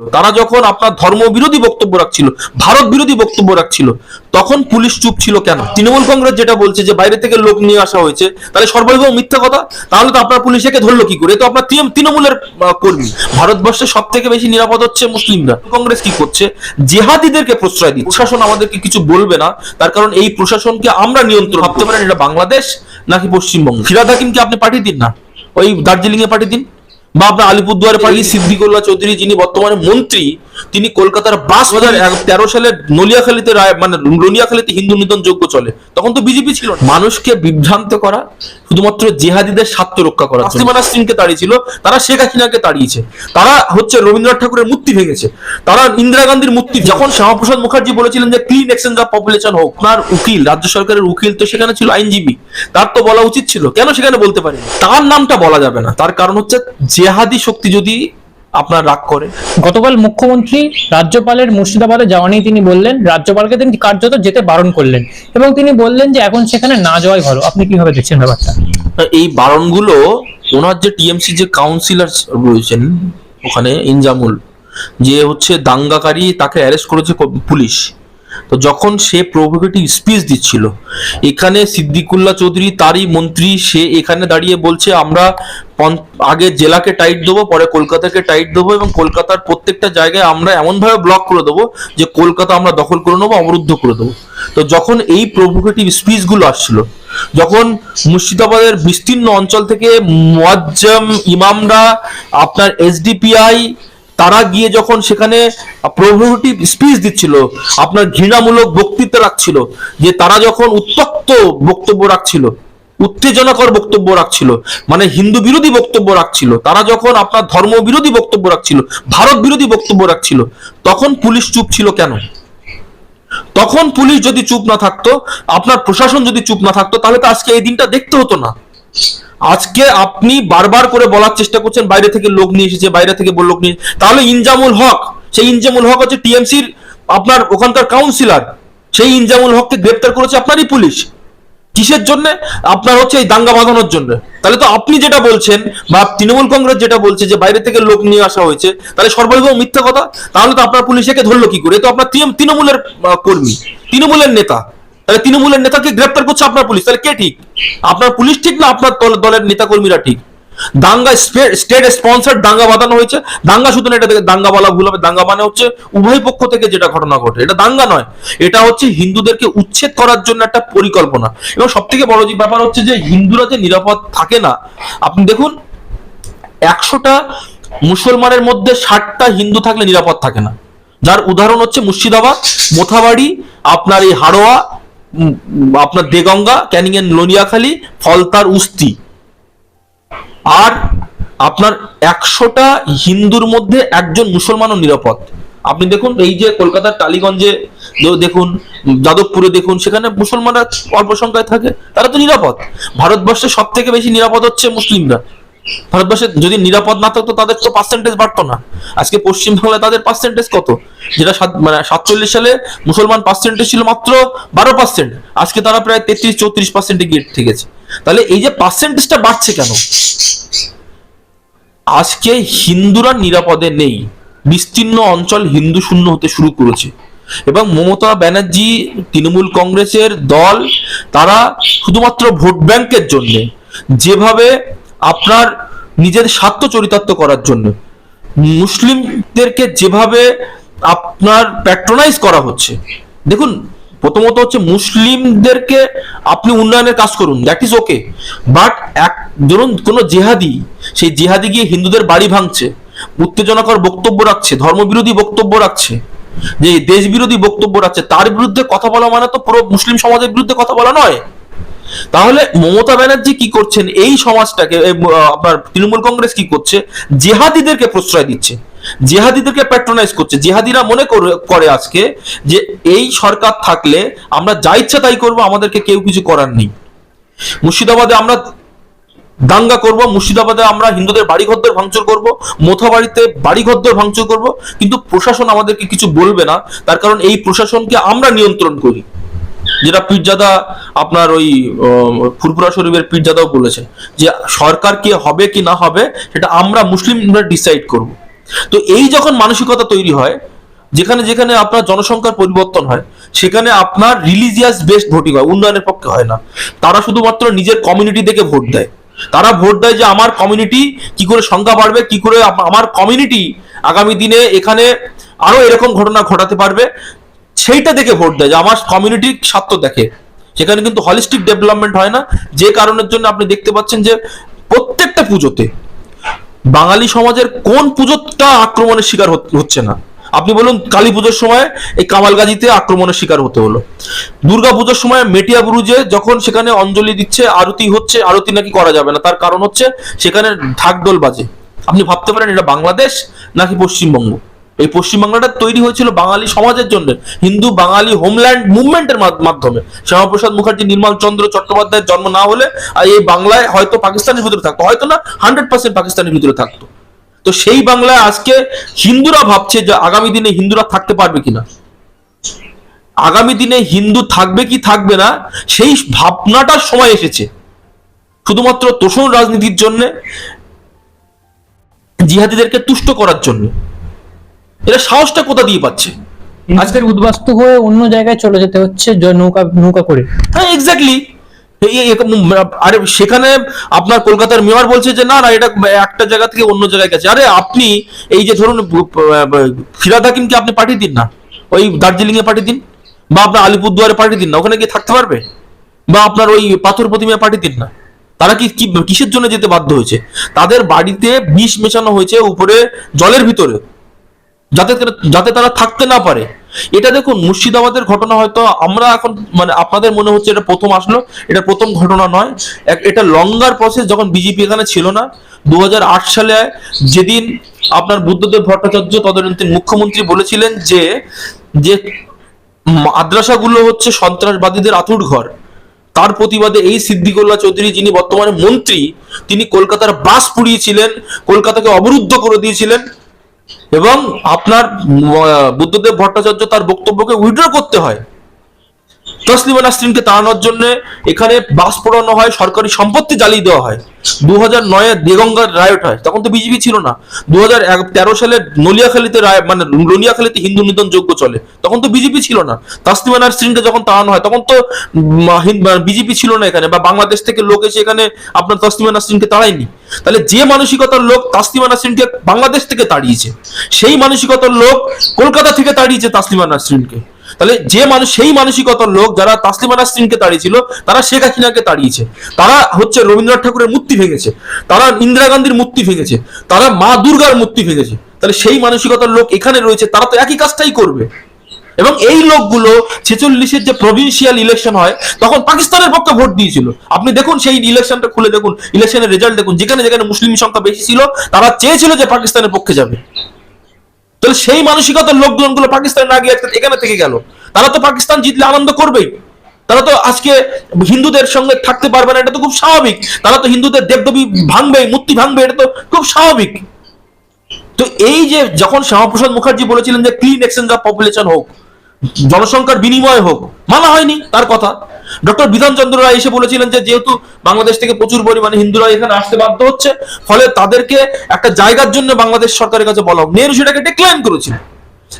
তারা যখন আপনার ধর্ম বিরোধী বক্তব্য রাখছিল ভারত বিরোধী বক্তব্য রাখছিল, তখন পুলিশ চুপ ছিল কেন? তৃণমূল কংগ্রেস যেটা বলছে যে বাইরে থেকে লোক নিয়ে আসা হয়েছে, তাহলে সর্বৈব মিথ্যা কথা? তাহলে তো আপনার পুলিশ একে ধরলো কি করে? তো আপনার তৃণমূলের কর্মী। ভারতবর্ষে সব থেকে বেশি নিরাপদ হচ্ছে মুসলিমরা। কংগ্রেস কি করছে? জেহাদিদেরকে প্রশ্রয় দিচ্ছে। প্রশাসন আমাদেরকে কিছু বলবে না। তার কারণ এই প্রশাসনকে আমরা নিয়ন্ত্রণ ভাবতে পারেন এটা বাংলাদেশ নাকি পশ্চিমবঙ্গ? ফিরাদ হাকিমকে আপনি পাঠিয়ে দিন না? ওই দার্জিলিং এ পাঠিয়ে দিন। বা আপনার আলিপুরদুয়ারে পাঠিয়ে সিদ্দিকুল্লাহ চৌধুরী যিনি বর্তমানে মন্ত্রী তিনি কলকাতার বাস হাজার তেরো সালে নলিয়াখালীতে রায় মানে নলিয়াখালীতে হিন্দু নিধন যোগ্য চলে। তখন তো বিজেপি ছিল মানুষকে বিভ্রান্ত করা শুধুমাত্র জেহাদিদের স্বার্থ রক্ষা করা তাসলিমা নাসরিনকে তাড়িয়েছিল তারা শেখ হাসিনাকে তাড়িয়েছে। তারা হচ্ছে রবীন্দ্রনাথ ঠাকুরের মূর্তি ভেঙেছে। তারা ইন্দিরা গান্ধীর মূর্তি যখন শ্যামাপ্রসাদ মুখার্জি বলেছিলেন যে ক্লিন এক্সচেঞ্জ অফ পপুলেশন হোক তার উকিল রাজ্য সরকারের উকিল তো সেখানে ছিল আইনজীবী। তার তো বলা উচিত ছিল। কেন সেখানে বলতে পারি তার নামটা বলা যাবে না। তার কারণ হচ্ছে জেহাদি শক্তি যদি আপনার রাগ করে। গতকাল মুখ্যমন্ত্রী রাজ্যপালের মুর্শিদাবাদে যাওয়া নিয়ে তিনি বললেন রাজ্যপালকে তিনি কার্যত যেতে বারণ করলেন এবং তিনি বললেন যে এখন সেখানে না যাওয়াই ভালো। আপনি কীভাবে দেখছেন ব্যাপারটা? এই বারণগুলো ওনার যে টিএমসি যে কাউন্সিলর রয়েছেন ওখানে ইনজামুল যে হচ্ছে দাঙ্গাকারী তাকে অ্যারেস্ট করেছে পুলিশ। তো যখন সে প্রভোকেটিভ স্পিচ দিচ্ছিল, এখানে সিদ্দিকুল্লাহ চৌধুরী তারই মন্ত্রী, সে এখানে দাঁড়িয়ে বলছে, আমরা আগে জেলাকে টাইট দেবো, পরে কলকাতাকে টাইট দেবো এবং কলকাতার প্রত্যেকটা জায়গায় আমরা এমনভাবে ব্লক করে দেবো যে কলকাতা আমরা দখল করে নেব, অবরুদ্ধ করে দেবো। তো যখন এই প্রভোকেটিভ স্পিচগুলো আসছিল, যখন মুর্শিদাবাদের বিস্তীর্ণ অঞ্চল থেকে মুয়াজ্জম ইমামরা, আপনার এসডিপিআই তারা গিয়ে যখন সেখানে প্রভোকেটিভ স্পিচ দিচ্ছিল, আপনার ঘৃণামূলক বক্তৃতা রাখছিল, যে তারা যখন উত্তপ্ত বক্তব্য রাখছিল, উত্তেজনাকর বক্তব্য রাখছিল মানে হিন্দু বিরোধী বক্তব্য রাখছিল, তারা যখন আপনার ধর্ম বিরোধী বক্তব্য রাখছিল, ভারত বিরোধী বক্তব্য রাখছিল, তখন পুলিশ চুপ ছিল কেন? তখন পুলিশ যদি চুপ না থাকতো, আপনার প্রশাসন যদি চুপ না থাকতো, তাহলে তো আজকে এই দিনটা দেখতে হতো না। আজকে আপনি বারবার করে বলার চেষ্টা করছেন, বাইরে থেকে লোক নিয়ে এসেছে, বাইরে থেকে লোক নিয়ে তাহলে ইনজামুল হক, সেই ইনজামুল হক হচ্ছে টিএমসির আপনার ওখানকার কাউন্সিলর সেই ইনজামুল হককে গ্রেপ্তার করেছে আপনারই পুলিশ। কিসের জন্য? আপনার হচ্ছে এই দাঙ্গা বাঁধানোর জন্য। তাহলে তো আপনি যেটা বলছেন, বা তৃণমূল কংগ্রেস যেটা বলছে যে বাইরে থেকে লোক নিয়ে আসা হয়েছে, তাহলে সর্বৈব মিথ্যা কথা। তাহলে তো আপনার পুলিশ একে ধরলো কি করে? তো আপনার তৃণমূলের কর্মী, তৃণমূলের নেতা। তাহলে তৃণমূলের নেতাকে গ্রেপ্তার করছে আপনার পুলিশ, তাহলে কে ঠিক? আপনার পুলিশ ঠিক না আপনার দলের নেতা কর্মীরা ঠিক দাঙ্গা স্টেট স্পন্সার দাঙ্গা বাঁধানো হয়েছে। দাঙ্গা শুধু এটা থেকে দাঙ্গা বলা ভুল হবে। দাঙ্গা মানে হচ্ছে উভয় পক্ষ থেকে যেটা ঘটনা ঘটে। এটা দাঙ্গা নয়। এটা হচ্ছে হিন্দুদেরকে উচ্ছেদ করার জন্য একটা পরিকল্পনা। এবং সব থেকে বড় যে ব্যাপার হচ্ছে যে হিন্দুরা যে নিরাপদ থাকে না, আপনি দেখুন, একশোটা মুসলমানের মধ্যে ষাটটা হিন্দু থাকলে নিরাপদ থাকে না। যার উদাহরণ হচ্ছে মুর্শিদাবাদ, মোথাবাড়ি, আপনার এই হাড়োয়া আপনার দেগঙ্গা ক্যানিং এর লোনিয়াখালী ফলতার উস্তি। আর আপনার একশোটা হিন্দুর মধ্যে একজন মুসলমানও নিরাপদ। আপনি দেখুন, এই যে কলকাতার টালিগঞ্জে দেখুন, যাদবপুরে দেখুন, সেখানে মুসলমানরা অল্প সংখ্যায় থাকে, তারা তো নিরাপদ। ভারতবর্ষে সব থেকে বেশি নিরাপদ হচ্ছে মুসলিমরা। ভারতবর্ষে যদি নিরাপদ না থাকতো, তাদের তো পার্সেন্টেজ বাড়তো না। আজকে পশ্চিমবাংলায় তাদের পার্সেন্টেজ কত? যেটা মানে সাতচল্লিশ সালে মুসলমান পার্সেন্টেজ ছিল মাত্র বারো পার্সেন্ট আজকে তারা প্রায় তেত্রিশ চৌত্রিশ পার্সেন্টে গিয়ে ঠেকেছে। তাহলে এই যে পার্সেন্টেজটা বাড়ছে কেন? আজকে হিন্দুরা নিরাপদে নেই। বিস্তীর্ণ অঞ্চল হিন্দু শূন্য হতে শুরু করেছে। এবং মমতা ব্যানার্জি, তৃণমূল কংগ্রেসের দল, তারা শুধুমাত্র ভোট ব্যাংকের জন্য। যেভাবে আপনার নিজের স্বার্থ চরিতার্থ করার জন্য। মুসলিমদেরকে যেভাবে আপনার প্যাট্রোনাইজ করা হচ্ছে। দেখুন, প্রথমত হচ্ছে মুসলিমদেরকে আপনি উন্নয়নের কাজ করুন দ্যাট ইজ ওকে বাট এক, ধরুন, কোনো জেহাদি, সেই জেহাদি গিয়ে হিন্দুদের বাড়ি ভাঙছে, উত্তেজনাকর বক্তব্য রাখছে, ধর্মবিরোধী বক্তব্য রাখছে, যে দেশ বিরোধী বক্তব্য রাখছে, তার বিরুদ্ধে কথা বলা মানে তো পুরো মুসলিম সমাজের বিরুদ্ধে কথা বলা নয়। তাহলে মমতা ব্যানার্জি কি করছেন? এই সমাজটাকে আপনার তৃণমূল কংগ্রেস কি করছে? জেহাদিদেরকে প্রশ্রয় দিচ্ছে। জেহাদিদেরকে প্যাট্রোনাইজ করছে। জেহাদিরা মনে করে- আজকে যে এই সরকার থাকলে আমরা যা ইচ্ছা তাই করব, আমাদেরকে কেউ কিছু করার নেই। মুর্শিদাবাদে আমরা দাঙ্গা করব, মুর্শিদাবাদে আমরা হিন্দুদের বাড়ি ঘরদর ভাঙচুর করব, মোথাবাড়িতে বাড়ি ঘরদর ভাঙচুর করব, কিন্তু প্রশাসন আমাদেরকে কিছু বলবে না। তার কারণ এই প্রশাসনকে আমরা নিয়ন্ত্রণ করি। যেটা পীরজাদা আপনার ওই আহ, ফুরফুরা শরীফের পীরজাদাও বলেছে যে সরকার কি হবে কি না হবে সেটা আমরা মুসলিমরা ডিসাইড করব। তো এই যখন মানসিকতা তৈরি হয় যেখানে যেখানে আপনার জনসংখ্যার পরিবর্তন হয় সেখানে আপনার রিলিজিয়াস বেসড ভোটিং হয় উন্নয়নের পক্ষে হয় না। তারা শুধুমাত্র নিজের কমিউনিটি থেকে ভোট দেয়। তারা ভোট দেয় যে আমার কমিউনিটি কি করে সংখ্যা বাড়বে কি করে আমার কমিউনিটি আগামী দিনে এখানে আরও এরকম ঘটনা ঘটাতে পারবে। সেইটা দেখে ভোট দেয় যে আমার কমিউনিটির স্বার্থ দেখে। সেখানে কিন্তু হলিস্টিক ডেভেলপমেন্ট হয় না। যে কারণের জন্য আপনি দেখতে পাচ্ছেন যে প্রত্যেকটা পুজোতে বাঙালি সমাজের কোন পুজোটা আক্রমণের শিকার হচ্ছে না। আপনি বলুন, কালী পুজোর সময় এই কামালগাজিতে আক্রমণের শিকার হতে হলো। দুর্গা পুজোর সময় মেটিয়া বুরুজে যখন সেখানে অঞ্জলি দিচ্ছে, আরতি হচ্ছে, আরতি নাকি করা যাবে না। তার কারণ হচ্ছে সেখানে ঢাকডোল বাজে। আপনি ভাবতে পারেন, এটা বাংলাদেশ নাকি পশ্চিমবঙ্গ? এই পশ্চিমবাংলাটা তৈরি হয়েছিল বাঙালি সমাজের জন্য, হিন্দু, বাঙালি হোমল্যান্ড মুভমেন্টের মাধ্যমে। শ্যামাপ্রসাদ মুখার্জি, নির্মল চন্দ্র চট্টোপাধ্যায়ের জন্ম না হলে এই বাংলায় হয়তো পাকিস্তানের ভিতরে থাকতো, হয়তো না হান্ড্রেড পার্সেন্ট পাকিস্তানের ভিতরে থাকতো। তো সেই বাংলায় আজকে হিন্দুরা ভাবছে যে আগামী দিনে হিন্দুরা থাকতে পারবে কিনা। আগামী দিনে হিন্দু থাকবে কি থাকবে না, সেই ভাবনাটার সময় এসেছে। শুধুমাত্র তোষণ রাজনীতির জন্য, জিহাদিদেরকে তুষ্ট করার জন্য। এরা সাহসটা কোথা দিয়ে পাচ্ছে? আজকের উদ্বাস্তু হয়ে অন্য জায়গায় চলে যেতে হচ্ছে নৌকা নৌকা করে। হ্যাঁ এক্স্যাক্টলি আরে সেখানে আপনার কলকাতার মেয়র বলছে যে না না এটা একটা জায়গা থেকে অন্য জায়গায় গেছে। আরে আপনি এই যে ধরুন ফিরাদ হাকিমকে আপনি পাঠিয়ে দিন না। ওই দার্জিলিং এ পাঠিয়ে দিন। বা আপনার আলিপুরদুয়ারে পাঠিয়ে দিন না। ওখানে গিয়ে থাকতে পারবে? বা আপনার ওই পাথর প্রতিমায় পাঠিয়ে দিন না। তারা কি কিসের জন্য যেতে বাধ্য হয়েছে? তাদের বাড়িতে বিষ মেশানো হয়েছে উপরে জলের ভিতরে। যাতে যাতে তারা থাকতে না পারে। এটা দেখুন, মুর্শিদাবাদের ঘটনা হয়তো আমরা এখন মানে আপনাদের মনে হচ্ছে এটা প্রথম আসলো, এটা প্রথম ঘটনা নয়। এটা লঙ্গার প্রসেস যখন বিজেপি এখানে ছিল না দু হাজার আট সালে যেদিন আপনার বুদ্ধদেব ভট্টাচার্য তদানীন্তন মুখ্যমন্ত্রী বলেছিলেন যে যে মাদ্রাসাগুলো হচ্ছে সন্ত্রাসবাদীদের আতুর ঘর। তার প্রতিবাদে এই সিদ্দিকুল্লাহ চৌধুরী যিনি বর্তমানে মন্ত্রী, তিনি কলকাতার বাস পুড়িয়েছিলেন, কলকাতাকে অবরুদ্ধ করে দিয়েছিলেন। এবং আপনার বুদ্ধদেব ভট্টাচার্য তার বক্তব্যকে উইড্র করতে হয়। তসলিমা নাসরিনকে তাড়ানোর জন্য এখানে বাস পোড়ানো হয়, সরকারি সম্পত্তি জ্বালিয়ে দেওয়া হয়। দু হাজার রায়ট হয়। তখন তো বিজেপি ছিল না। দু হাজার তেরো সালে নলিয়াখালীতে রায় মানে নলিয়াখালীতে হিন্দু নিধন যোগ্য চলে। তখন তো বিজেপি ছিল না। তাসলিমা নাসরিনকে যখন তাড়ানো হয়, তখন তো বিজেপি ছিল না এখানে বা বাংলাদেশ থেকে লোক এসে এখানে আপনার তাসলিমা নাসরিনকে তাড়ায়নি। তাহলে যে মানসিকতার লোক তাসলিমা নাসরিনকে বাংলাদেশ থেকে তাড়িয়েছে, সেই মানসিকতার লোক কলকাতা থেকে তাড়িয়েছে তাসলিমা নাসরিনকে। তাহলে যে মানুষ, সেই মানসিকতার লোক যারা তাসলিমা নাসরিনকে তাড়িয়েছিল, তারা শেখ হাসিনাকে তাড়িয়েছে। তারা হচ্ছে রবীন্দ্রনাথ ঠাকুরের মূর্তি ভেঙেছে। তারা ইন্দিরা গান্ধীর মূর্তি ভেঙেছে। তারা মা দুর্গার মূর্তি ভেঙেছে। তাহলে সেই মানসিকতার লোক এখানে রয়েছে, তারা তো একই কাজটাই করবে। এবং এই লোকগুলো ছেচল্লিশের যে প্রভিন্সিয়াল ইলেকশন হয়, তখন পাকিস্তানের পক্ষে ভোট দিয়েছিল। আপনি দেখুন সেই ইলেকশনটা খুলে দেখুন ইলেকশনের রেজাল্ট দেখুন। যেখানে যেখানে মুসলিম সংখ্যা বেশি ছিল, তারা চেয়েছিল যে পাকিস্তানের পক্ষে যাবে। তাহলে সেই মানসিকতার লোকজনগুলো পাকিস্তানে না গিয়ে আজকে এখানে থেকে গেল। তারা তো পাকিস্তান জিতলে আনন্দ করবেই। তারা তো আজকে হিন্দুদের সঙ্গে থাকতে পারবে না, এটা তো খুব স্বাভাবিক। তারা তো হিন্দুদের দেবদেবী ভাঙবে মূর্তি ভাঙবে, এটা তো খুব স্বাভাবিক। তো এই যে যখন শ্যামাপ্রসাদ মুখার্জি বলেছিলেন যে ক্লিন এক্সচেঞ্জ অফ পপুলেশন হোক, জনসংখ্যার বিনিময় হোক, মানা হয়নি তার কথা। ডক্টর বিধান চন্দ্র রায় এসে বলেছিলেন যে যেহেতু বাংলাদেশ থেকে প্রচুর পরিমাণে হিন্দুরা এখানে আসতে বাধ্য হচ্ছে, ফলে তাদেরকে একটা জায়গার জন্য বাংলাদেশ সরকারের কাছে বলা হোক। নেহরু সেটাকে ডিক্লাইন করেছিলেন।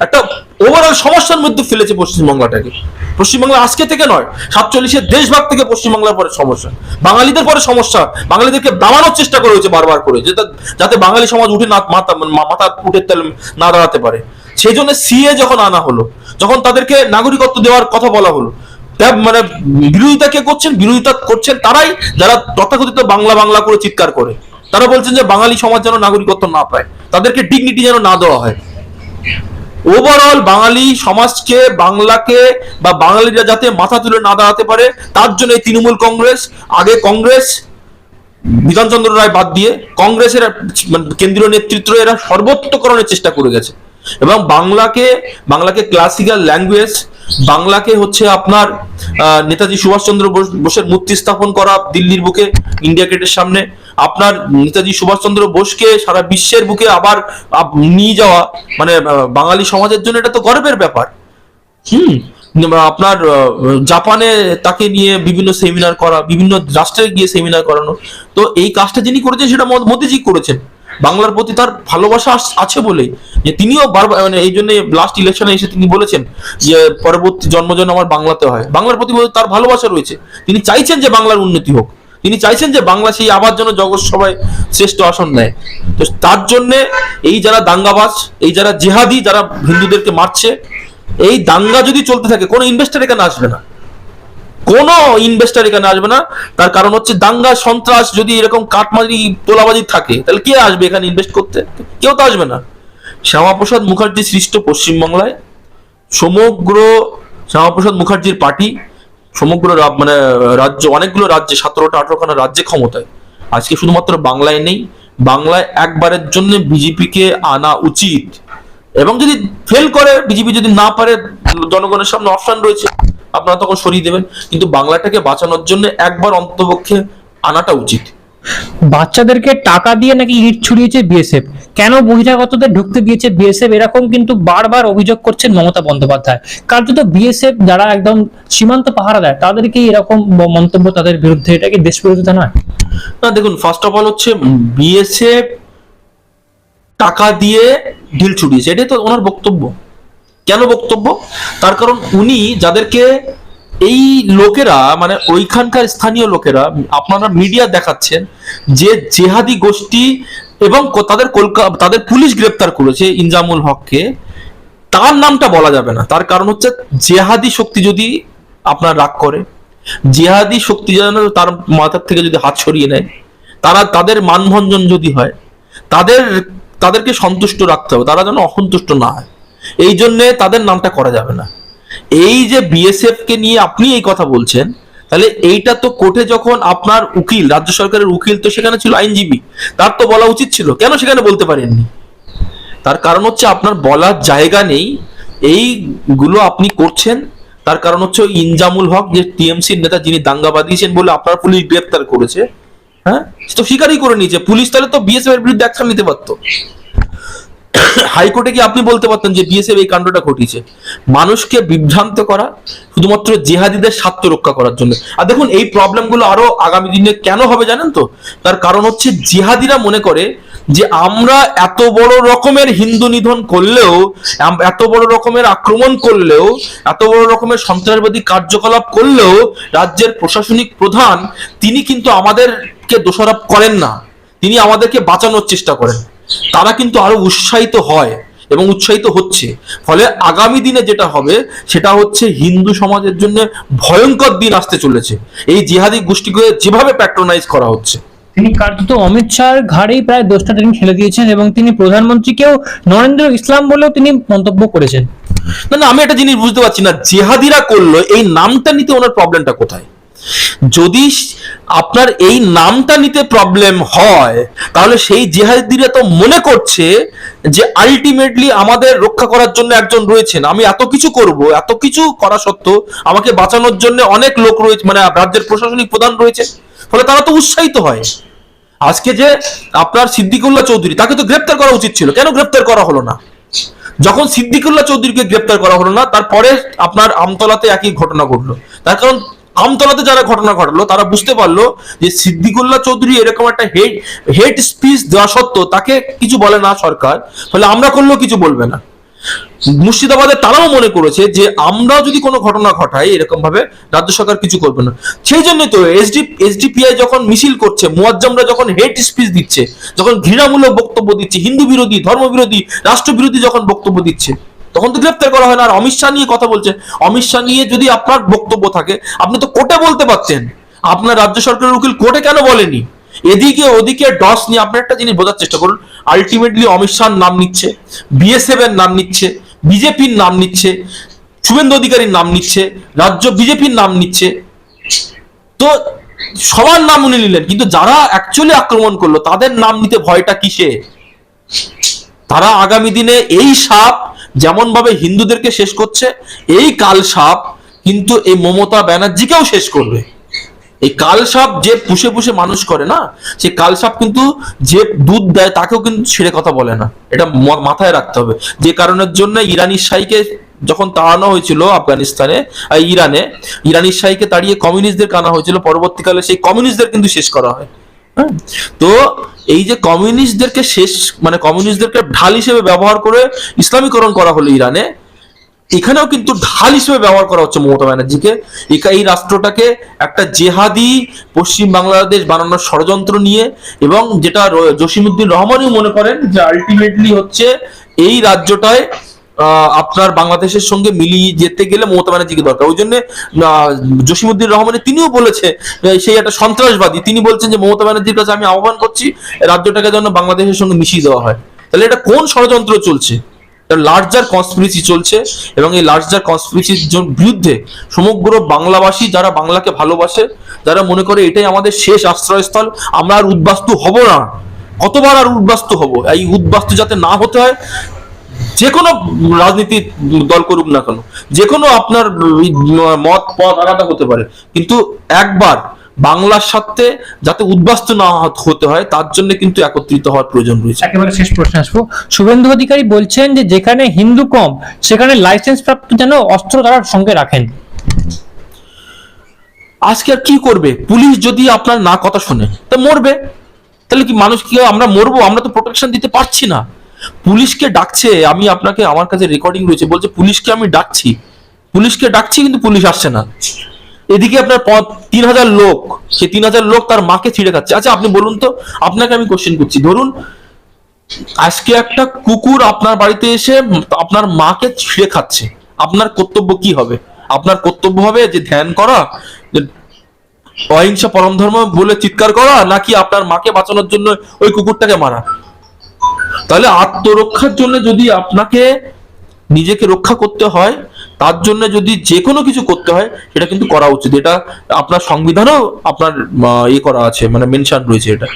একটা ওভারঅল সমস্যার মধ্যে ফেলেছে পশ্চিমবাংলাটাকে। পশ্চিমবাংলা আজকে থেকে নয়, সাতচল্লিশের দেশভাগ থেকে পশ্চিমবাংলার পরে সমস্যা। বাঙালিদের পরে সমস্যা। বাঙালিদেরকে দামানোর চেষ্টা করা হয়েছে বারবার করে যাতে যাতে বাঙালি সমাজ উঠে না মাথা মাথা উঠে তেল না দাঁড়াতে পারে। সেই জন্য সিএ যখন আনা হলো, যখন তাদেরকে নাগরিকত্ব দেওয়ার কথা বলা হলো মানে বিরোধিতা কে করছেন? বিরোধিতা করছেন তারাই, যারা তথাকথিত বাংলা বাংলা করে চিৎকার করে। তারা বলছেন যে বাঙালি সমাজ যেন নাগরিকত্ব না পায়, তাদেরকে ডিগনিটি যেন না দেওয়া হয়। ওভারঅল বাঙালি সমাজকে, বাংলাকে বা বাঙালিরা যাতে মাথা তুলে না দাঁড়াতে পারে, তার জন্য এই তৃণমূল কংগ্রেস, আগে কংগ্রেস, বিধানচন্দ্র রায় বাদ দিয়ে কংগ্রেসের মানে কেন্দ্রীয় নেতৃত্ব এরা সর্বোত্তকরণের চেষ্টা করে গেছে। এবং বাংলাকে বাংলাকে ক্লাসিক্যাল ল্যাঙ্গুয়েজ বাংলাকে হচ্ছে আপনার নেতাজি সুভাষচন্দ্র বোস- বোসের মূর্তি স্থাপন করা দিল্লির বুকে ইন্ডিয়া গেটের সামনে। আপনার নেতাজি সুভাষচন্দ্র বোসকে সারা বিশ্বের বুকে আবার নিয়ে যাওয়া মানে বাঙালি সমাজের জন্য এটা তো গর্বের ব্যাপার। হুম আপনার জাপানে তাকে নিয়ে বিভিন্ন সেমিনার করা, বিভিন্ন রাষ্ট্রে গিয়ে সেমিনার করানো। তো এই কাজটা যিনি করেছেন সেটা মোদিজি করেছেন। বাংলার প্রতি তার ভালোবাসা আছে বলেই যে তিনিও বারবার মানে এই জন্য লাস্ট ইলেকশনে এসে তিনি বলেছেন যে পরবর্তী জন্ম জন্মজন আমার বাংলাতে হয়। বাংলার প্রতি তার ভালোবাসা রয়েছে। তিনি চাইছেন যে বাংলার উন্নতি হোক। তিনি চাইছেন যে বাংলা সেই আবার যেন জগৎ সভায় শ্রেষ্ঠ আসন নেয়। তো তার জন্য এই যারা দাঙ্গাবাজ, এই যারা জেহাদি, যারা হিন্দুদেরকে মারছে, এই দাঙ্গা যদি চলতে থাকে, কোনো ইনভেস্টার এখানে আসবে না। কোনো ইনভেস্টার এখানে আসবে না। তার কারণ হচ্ছে দাঙ্গা, সন্ত্রাস যদি এরকম কাটমারি তোলাবাজি থাকে, তাহলে কে আসবে এখানে ইনভেস্ট করতে? কেউ তো আসবে না। শ্যামাপ্রসাদ মুখার্জি সৃষ্ট পশ্চিমবাংলায়। সমগ্র শ্যামাপ্রসাদ মুখার্জির পার্টি, সমগ্র মানে রাজ্য, অনেকগুলো রাজ্যে, সতেরোটা, আঠারোখানা রাজ্যে ক্ষমতায়। আজকে শুধুমাত্র বাংলায় নেই, বাংলায় একবারের জন্য বিজেপিকে আনা উচিত। এবং যদি ফেল করে, বিজেপি যদি না পারে, জনগণের সামনে অপশন রয়েছে। আপনারা তখন সরিয়ে দেবেন। কিন্তু বাংলাটাকে বাঁচানোর জন্য একবার অন্তপক্ষে আনাটা উচিত। বাচ্চাদেরকে টাকা দিয়ে নাকি ইট ছুড়িয়েছে বিএসএফ? কেন বহিরাগতদের ঢুকতে দিয়েছে বিএসএফ? এরকম কিন্তু বারবার অভিযোগ করছেন মমতা বন্দ্যোপাধ্যায়। কার্যত বিএসএফ যারা একদম সীমান্ত পাহারা দেয় তাদেরকে এরকম মন্তব্য তাদের বিরুদ্ধে এটা কি দেশ বিরোধিতা নয়? না দেখুন ফার্স্ট অফ অল হচ্ছে বিএসএফ টাকা দিয়ে ঢিল ছুটিয়েছে এটাই তো ওনার বক্তব্য। কেন বক্তব্য? তার কারণ উনি যাদেরকে এই লোকেরা মানে ওইখানকার স্থানীয় লোকেরা, আপনারা মিডিয়া দেখাচ্ছেন যে জেহাদি গোষ্ঠী এবং তাদের কলকাতা তাদের পুলিশ গ্রেপ্তার করেছে ইনজামুল হককে। তার নামটা বলা যাবে না। তার কারণ হচ্ছে জেহাদি শক্তি যদি আপনার রাগ করে, জেহাদি শক্তি যেন তার মাথার থেকে যদি হাত সরিয়ে নেয়, তারা তাদের মানভঞ্জন যদি হয়, তাদের, তাদেরকে সন্তুষ্ট রাখতে হবে। তারা যেন অসন্তুষ্ট না হয়। এই জন্যে তাদের নামটা করা যাবে না। এই যে বিএসএফ কে নিয়ে আপনি এই কথা বলছেন, তাহলে এইটা তো কোর্টে যখন আপনার উকিল, রাজ্য সরকারের উকিল তো সেখানে ছিল আইনজীবী, তার তো বলা উচিত ছিল, কেন সেখানে বলতে পারেননি? তার কারণ হচ্ছে আপনার বলার জায়গা নেই, এইগুলো আপনি করছেন, তার কারণ হচ্ছে ইনজামুল হক যে টিএমসির নেতা যিনি দাঙ্গা বাঁধিয়েছেন বলে আপনার পুলিশ গ্রেপ্তার করেছে হ্যাঁ? সে তো স্বীকারই করে নিয়েছে, পুলিশ তাহলে তো বিএসএফ এর বিরুদ্ধে অ্যাকশন নিতে পারতো। হাইকোর্টে কি আপনি বলতে পারতেন যে বিএসএফ এই কাণ্ডটা ঘটিয়েছে। মানুষকে বিভ্রান্ত করা, শুধুমাত্র জেহাদিদের স্বার্থ রক্ষা করার জন্য। আর দেখুন, এই প্রবলেমগুলো আরও আগামী দিনে কেন হবে জানেন তো? তার কারণ হচ্ছে জিহাদিরা মনে করে যে আমরা এত বড় রকমের হিন্দু নিধন করলেও এত বড় রকমের আক্রমণ করলেও, এত বড় রকমের সন্ত্রাসবাদী কার্যকলাপ করলেও রাজ্যের প্রশাসনিক প্রধান, তিনি কিন্তু আমাদেরকে দোষারোপ করেন না। তিনি আমাদেরকে বাঁচানোর চেষ্টা করেন। তারা কিন্তু আরও উৎসাহিত হয় এবং উৎসাহিত হচ্ছে। ফলে আগামী দিনে যেটা হবে সেটা হচ্ছে হিন্দু সমাজের জন্য ভয়ঙ্কর দিন আসতে চলেছে। এই জিহাদি গোষ্ঠীকে যেভাবে প্যাট্রোনাইজ করা হচ্ছে। তিনি কার্যত অমিত শাহর ঘাড়েই প্রায় দোষটা তিনি ঠেলে দিয়েছেন এবং তিনি প্রধানমন্ত্রীকেও নরেন্দ্র ইসলাম বলেও তিনি মন্তব্য করেছেন। না না আমি একটা জিনিস বুঝতে পারছি না। জেহাদিরা করল এই নামটা নিতে ওনার প্রবলেমটা কোথায়? যদি আপনার এই নামটা নিতে প্রবলেম হয়, তাহলে সেই জেহাদিরা তো মনে করছে যে আলটিমেটলি আমাদের রক্ষা করার জন্য একজন রয়েছেন। আমি এত কিছু করব, এত কিছু করা সত্ত্বেও আমাকে বাঁচানোর জন্য অনেক লোক রয়েছে মানে রাজ্যের প্রশাসনিক প্রধান রয়েছে। ফলে তারা তো উৎসাহিত হয়। আজকে যে আপনার সিদ্দিকুল্লাহ চৌধুরী, তাকে তো গ্রেপ্তার করা উচিত ছিল। কেন গ্রেপ্তার করা হলো না? যখন সিদ্দিকুল্লাহ চৌধুরীকে গ্রেপ্তার করা হলো না, তারপরে আপনার আমতলাতে একই ঘটনা ঘটলো। তার কারণ আমতলাতে যারা ঘটনা ঘটলো, তারা বুঝতে পারল যে সিদ্দিকুল্লাহ চৌধুরী এরকম একটা হেড হেড স্পিচ দেওয়া সত্ত্বেও তাকে কিছু বলে না সরকার। ফলে আমরা করলেও কিছু বলবে না। মুর্শিদাবাদে তারাও মনে করেছে যে আমরা যদি কোনো ঘটনা ঘটাই, এরকম ভাবে রাজ্য সরকার কিছু করবে না। সেই জন্য তো এসডি এসডিপিআই যখন মিছিল করছে, মুয়াজ্জমরা যখন হেড স্পিচ দিচ্ছে, যখন ঘৃণামূলক বক্তব্য দিচ্ছে, হিন্দু বিরোধী ধর্ম বিরোধী রাষ্ট্র বিরোধী যখন বক্তব্য দিচ্ছে তখন তো গ্রেপ্তার করা হয় না। আর অমিত শাহ নিয়ে কথা বলছে। অমিত শাহ নিয়ে যদি আপনার বক্তব্য থাকে, আপনি তো কোর্টে বলতে পারছেন আপনার রাজ্য সরকারের উকিল কোর্টে কেন বলেনি? এদিকে ওদিকে ডস নিয়ে আপনি একটা জিনিস বোঝার চেষ্টা করুন। আলটিমেটলি অমিত শাহর নাম নিচ্ছে বিএসএফ এর নাম নিচ্ছে বিজেপির নাম নিচ্ছে, শুভেন্দু অধিকারীর নাম নিচ্ছে, রাজ্য বিজেপির নাম নিচ্ছে। তো সবার নাম উনি নিলেন, কিন্তু যারা অ্যাকচুয়ালি আক্রমণ করল, তাদের নাম নিতে ভয়টা কিসে? তারা আগামী দিনে এই সাপ যেমন ভাবে হিন্দুদেরকে শেষ করছে, এই কাল সাপ কিন্তু এই মমতা ব্যানার্জিকেও শেষ করবে। এই কাল সাপ যে পুষে পুষে মানুষ করে না সে কাল সাপ কিন্তু যে দুধ দেয় তাকেও কিন্তু ছেড়ে কথা বলে না। এটা মাথায় রাখতে হবে। যে কারণের জন্য ইরানি শাহীকে যখন তাড়ানো হয়েছিল আফগানিস্তানে ইরানে, ইরানি শাহীকে তাড়িয়ে কমিউনিস্টদের আনা হয়েছিল, পরবর্তীকালে সেই কমিউনিস্টদের কিন্তু শেষ করা হ্যাঁ? তো এই যে কমিউনিস্টদেরকে শেষ মানে কমিউনিস্টদেরকে ঢাল হিসেবে ব্যবহার করে ইসলামীকরণ করা হলো ইরানে, এখানেও কিন্তু ঢাল হিসেবে ব্যবহার করা হচ্ছে মমতা ব্যানার্জিকে। এই রাষ্ট্রটাকে একটা জেহাদি পশ্চিম বাংলাদেশ বানানোর ষড়যন্ত্র নিয়ে এবং যেটা জসিমউদ্দিন রহমানই মনে করেন যে আলটিমেটলি হচ্ছে এই রাজ্যটায় আপনার বাংলাদেশের সঙ্গে মিলিয়ে যেতে গেলে মমতা ব্যানার্জিকে দরকার। ওই জন্য জসিমউদ্দিন রহমানের তিনিও বলেছে সেই একটা সন্ত্রাসবাদী। তিনি বলছেন যে মমতা ব্যানার্জির কাছে আমি আহ্বান করছি, রাজ্যটাকে যেন বাংলাদেশের সঙ্গে মিশিয়ে দেওয়া হয়। তাহলে এটা কোন ষড়যন্ত্র চলছে? লার্জার কনস্পিরেসি চলছে, এবং এই লার্জার কনস্পিরেসির বিরুদ্ধে সমগ্র বাংলাভাষী যারা বাংলাকে ভালোবাসে, যারা মনে করে এটাই আমাদের শেষ আশ্রয়স্থল, আমরা আর উদ্বাস্তু হব না। কতবার আর উদ্বাস্তু হব? এই উদ্বাস্তু যাতে না হতে হয় যে কোনো রাজনীতি দল করুক না কেন যে কোনো আপনার মত পথ আলাদা হতে পারে। কিন্তু একবার বাংলার সাথে যাতে উদ্বাস্তু না হতে হয় তার জন্য কিন্তু একত্রিত হওয়ার প্রয়োজন রয়েছে। একেবারে শেষ প্রশ্ন আসব। শুভেন্দু অধিকারী বলছেন যে যেখানে হিন্দু কম সেখানে লাইসেন্স প্রাপ্ত যেন অস্ত্র তারা সঙ্গে রাখেন। আজকে আর কি করবে? পুলিশ যদি আপনার না কথা শুনে তা মরবে। তাহলে কি মানুষ কি আমরা মরবো? আমরা তো প্রোটেকশন দিতে পারছি না। পুলিশকে ডাকছে, আমি আপনাকে, আমার কাছে রেকর্ডিং রয়েছে, বলছে পুলিশকে আমি ডাকছি। পুলিশকে ডাকছি, কিন্তু পুলিশ আসছে না। এদিকে আপনার তিন হাজার লোক সে তিন হাজার লোক তার মাকে ছিঁড়ে খাচ্ছে। আচ্ছা আপনি বলুন তো, আপনাকে আমি কোশ্চেন করছি। ধরুন, আজকে একটা কুকুর আপনার বাড়িতে এসে আপনার মাকে ছিঁড়ে খাচ্ছে। আপনার কর্তব্য কি হবে? আপনার কর্তব্য হবে যে ধ্যান করা অহিংসা পরম ধর্ম বলে চিৎকার করা, নাকি আপনার মাকে বাঁচানোর জন্য ওই কুকুরটাকে মারা? তাহলে আত্মরক্ষার জন্য যদি আপনাকে নিজেকে রক্ষা করতে হয়, তার জন্য যদি যে কোনো কিছু করতে হয়, সেটা কিন্তু করা উচিত। এটা আপনার সংবিধানেও আপনার ইয়ে করা আছে মানে মেনশন রয়েছে এটা।